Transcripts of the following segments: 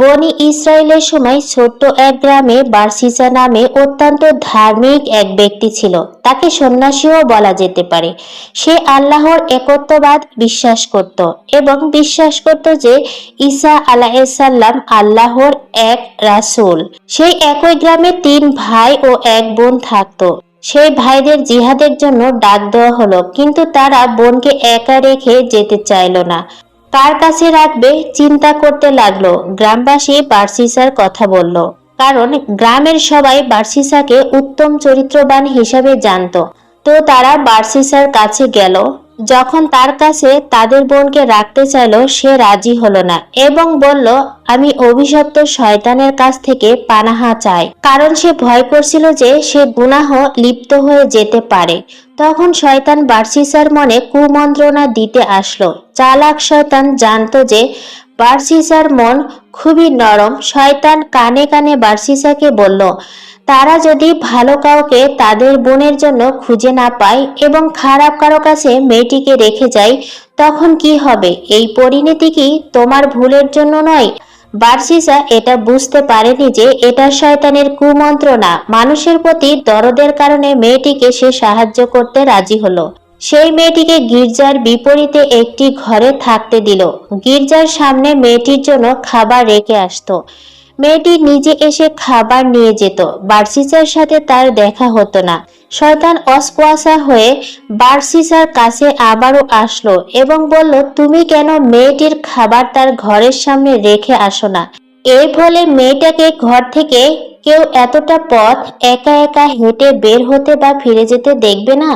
বনি ইসরায়েলের সময় ছোট্ট এক গ্রামে বার্সিসা নামে অত্যন্ত ধার্মিক এক ব্যক্তি ছিল। তাকে সন্ন্যাসীও বলা যেতে পারে। সে আল্লাহর একত্ববাদ বিশ্বাস করত এবং বিশ্বাস করত যে ঈসা আলাহিসাল্লাম আল্লাহর এক রাসূল। সেই একই গ্রামে তিন ভাই ও এক বোন থাকতো। সেই ভাইদের জিহাদের জন্য ডাক দেওয়া হলো, কিন্তু তারা বোনকে একা রেখে যেতে চাইলো না। কার কাছে রাখবে চিন্তা করতে লাগল। গ্রামবাসী বার্সিসার কথা বলল। কারণ গ্রামের সবাই বার্সিসাকে উত্তম চরিত্রবান হিসাবে জানত। তো তারা বার্সিসার কাছে গেল। যখন তার কাছে তাদের বোনকে রাখতে চাইলো, সে রাজি হলো না এবং বলল, আমি অভিশপ্ত শয়তানের কাছ থেকে পানাহা চাই। কারণ সে ভয় করছিল যে সে গুনাহ লিপ্ত হয়ে যেতে পারে। তখন শয়তান বার্সিসার মনে কুমন্ত্রণা দিতে আসলো। চালাক শয়তান জানতো যে বার্সিসার মন খুবই নরম। শয়তান কানে কানে বার্সিসাকে বলল তারা যদি ভালো কাউকে তাদের বোনের জন্য খুঁজে না পায় এবং খারাপ কারও কাছে মেয়েটিকে রেখে যায়, তখন কি হবে? এই পরিণতি কি তোমার ভুলের জন্য নয়? বার্সিসা এটা বুঝতে পারেনি যে এটা শয়তানের কুমন্ত্রণা। মানুষের প্রতি দরদের কারণে মেয়েটিকে সে সাহায্য করতে রাজি হলো। সেই মেয়েটিকে গির্জার বিপরীতে একটি ঘরে থাকতে দিল। গির্জার সামনে মেয়েটির জন্য খাবার রেখে আসতো। মেয়েটি নিজে এসে খাবার নিয়ে যেত। বার্সিসার সাথে তার দেখা হতো না। শয়তান অস্কোয়াশা হয়ে বার্সিসার কাছে আবারও আসলো এবং বলল, তুমি কেন মেয়েটির খাবার তার ঘরের সামনে রেখে আসো না? এর ফলে মেয়েটাকে ঘর থেকে কেউ এতটা পথ একা একা হেঁটে বের হতে বা ফিরে যেতে দেখবে না?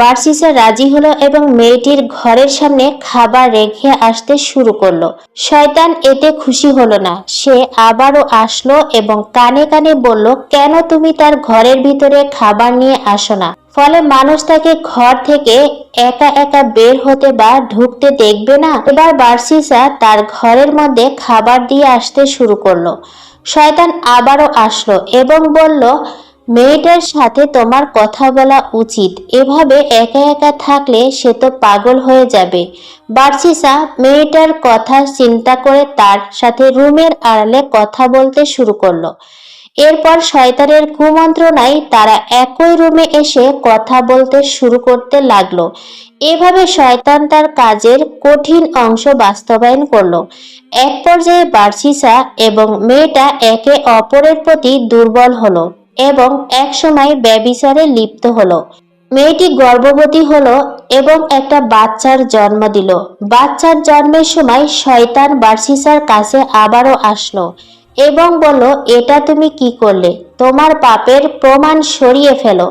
বার্সিসা রাজি হলো এবং মেয়েটির ঘরের সামনে খাবার রেখে আসতে শুরু করল। শয়তান এতে খুশি হলো না। সে আবারও আসলো এবং কানে কানে বলল, কেন তুমি তার ঘরের ভিতরে খাবার নিয়ে আসো না? ফলে মানুষ তাকে ঘর থেকে একা একা বের হতে বা ঢুকতে দেখবে না। এবার বার্সিসা তার ঘরের মধ্যে খাবার দিয়ে আসতে শুরু করল। শয়তান আবারও আসলো এবং বলল মেয়েটার সাথে তোমার কথা বলা উচিত। এভাবে একা একা থাকলে সে তো পাগল হয়ে যাবে। বার্সিসা, মেয়েটার কথা চিন্তা করে তার সাথে রুমের আড়ালে কথা বলতে শুরু করল। এরপর শয়তানের কুমন্ত্রণায় তারা একই রুমে এসে কথা বলতে শুরু করতে লাগল। এভাবে শয়তান তার কাজের কঠিন অংশ বাস্তবায়ন করল। এক পর্যায়ে বার্সিসা এবং মেয়েটা একে অপরের প্রতি দুর্বল হলো। এবং একসময় ব্যবিচারে লিপ্ত হলো। মেয়েটি গর্ভবতী হলো এবং একটা বাচ্চার জন্ম দিল। বাচ্চার জন্মের সময় শয়তান বার্সিসার কাছে আবারও আসলো এবং বলল, এটা তুমি কি করলে? তোমার পাপের প্রমাণ সরিয়ে ফেলো।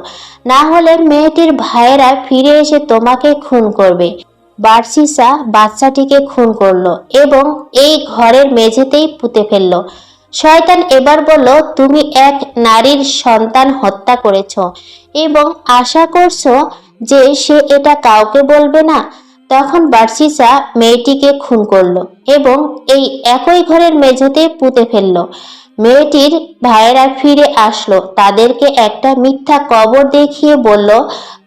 না হলে মেয়েটির ভাইয়েরা ফিরে এসে তোমাকে খুন করবে। বার্সিসা বাচ্চাটিকে খুন করল এবং এই ঘরের মেঝেতেই পুঁতে ফেলল। শয়তান এবার বলল, তুমি এক নারীর সন্তান হত্যা করেছ এবং আশা করছ যে সে এটা কাউকে বলবে না? তখন বার্সিসা মেয়েটিকে খুন করল এবং এই একই ঘরের মেঝেতে পুঁতে ফেলল। মেয়েটির ভাইয়েরা ফিরে আসলো। তাদেরকে একটা মিথ্যা কবর দেখিয়ে বলল,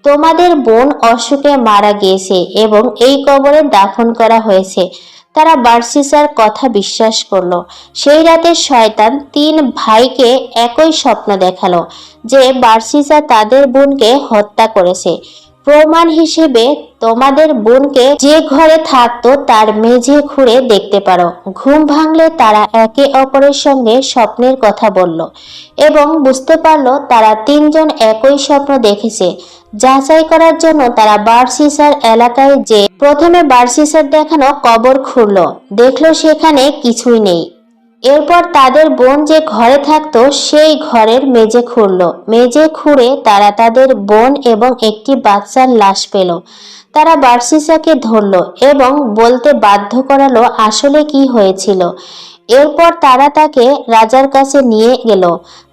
তোমাদের বোন অসুখে মারা গিয়েছে এবং এই কবরে দাফন করা হয়েছে। তারা বার্সিসার কথা বিশ্বাস করল। সেই রাতে শয়তান তিন ভাইকে একই স্বপ্ন দেখাল, যে বার্সিসা তাদের বোনকে হত্যা করেছে। প্রমাণ হিসেবে তোমাদের বোনকে যে ঘরে থাকতো তার মেঝে খুঁড়ে দেখতে পারো। ঘুম ভাঙলে তারা একে অপরের সঙ্গে স্বপ্নের কথা বলল এবং বুঝতে পারল তারা তিনজন একই স্বপ্ন দেখেছে। যাচাই করার জন্য তারা বার্সিসার এলাকায় যে প্রথমে বার্সিসার দেখানো কবর খুঁড়ল, দেখল সেখানে কিছুই নেই। এরপর তাদের বোন যে ঘরে থাকতো, সেই ঘরের মেজে খুঁড়ল। মেজে খুঁড়ে তারা তাদের বোন এবং একটি বাচ্চার লাশ পেল। তারা বার্সিসাকে ধরল এবং বলতে বাধ্য করালো, আসলে কি হয়েছিল? এরপর তারা তাকে রাজার কাছে নিয়ে গেল।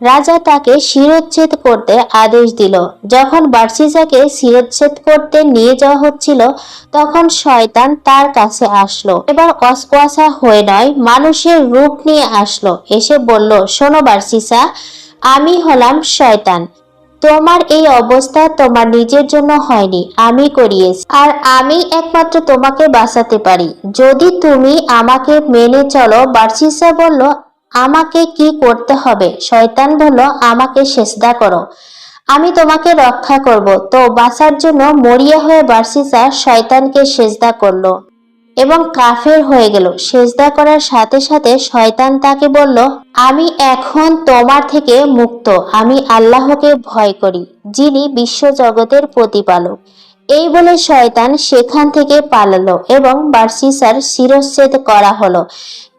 রাজা তাকে শিরোচ্ছেদ করতে আদেশ দিল। যখন বার্সিসাকে শিরোচ্ছেদ করতে নিয়ে যাওয়া হচ্ছিল, তখন শয়তান তার কাছে আসলো। এবার অস্কোয়াশা হয়ে নয়, মানুষের রূপ নিয়ে আসলো। এসে বলল, শোনো বার্সিসা আমি হলাম শয়তান। তোমার এই অবস্থা তোমার নিজের জন্য হয়নি, আমি করিয়েছি। আর আমি একমাত্র তোমাকে বাঁচাতে পারি। যদি তুমি আমাকে মেনে চলো, বার্সিসা বলল, আমাকে কি করতে হবে? শয়তান বলল, আমাকে সেজদা করো। আমি তোমাকে রক্ষা করব। তো বাঁচার জন্য মরিয়া হয়ে বার্সিসা শয়তানকে সেজদা করল। এবং কাফের হয়ে গেল। সেজদা করার সাথে সাথে শয়তান তাকে বলল, আমি এখন তোমার থেকে মুক্ত। আমি আল্লাহকে ভয় করি, যিনি বিশ্বজগতের প্রতিপালক। এই বলে শয়তান সেখান থেকে পালালো এবং বার্সিসার শিরচ্ছেদ করা হলো।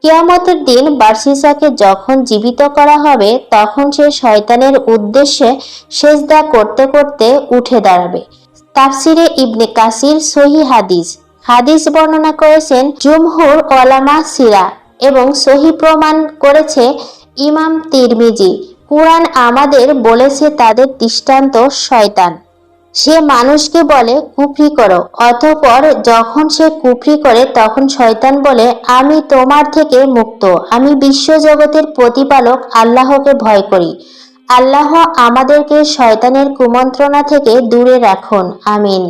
কেয়ামতের দিন বার্সিসাকে যখন জীবিত করা হবে, তখন সে শয়তানের উদ্দেশ্যে সেজদা করতে করতে উঠে দাঁড়াবে। তাফসিরে ইবনে কাসির সহি হাদিস। হাদিস বর্ণনা করেছেন জুমহুর ওলামা সিরা এবং সহি প্রমাণ করেছে ইমাম তিরমিজি। কুরআন আমাদের বলেছে তাদের দৃষ্টান্ত শয়তান। সে মানুষকে বলে, কুফরি করো। অতঃপর যখন সে কুফরি করে, তখন শয়তান বলে, আমি তোমার থেকে মুক্ত। আমি বিশ্বজগতের প্রতিপালক, আল্লাহকে ভয় করি। আল্লাহ আমাদেরকে শয়তানের কুমন্ত্রণা থেকে দূরে রাখুন। আমিন।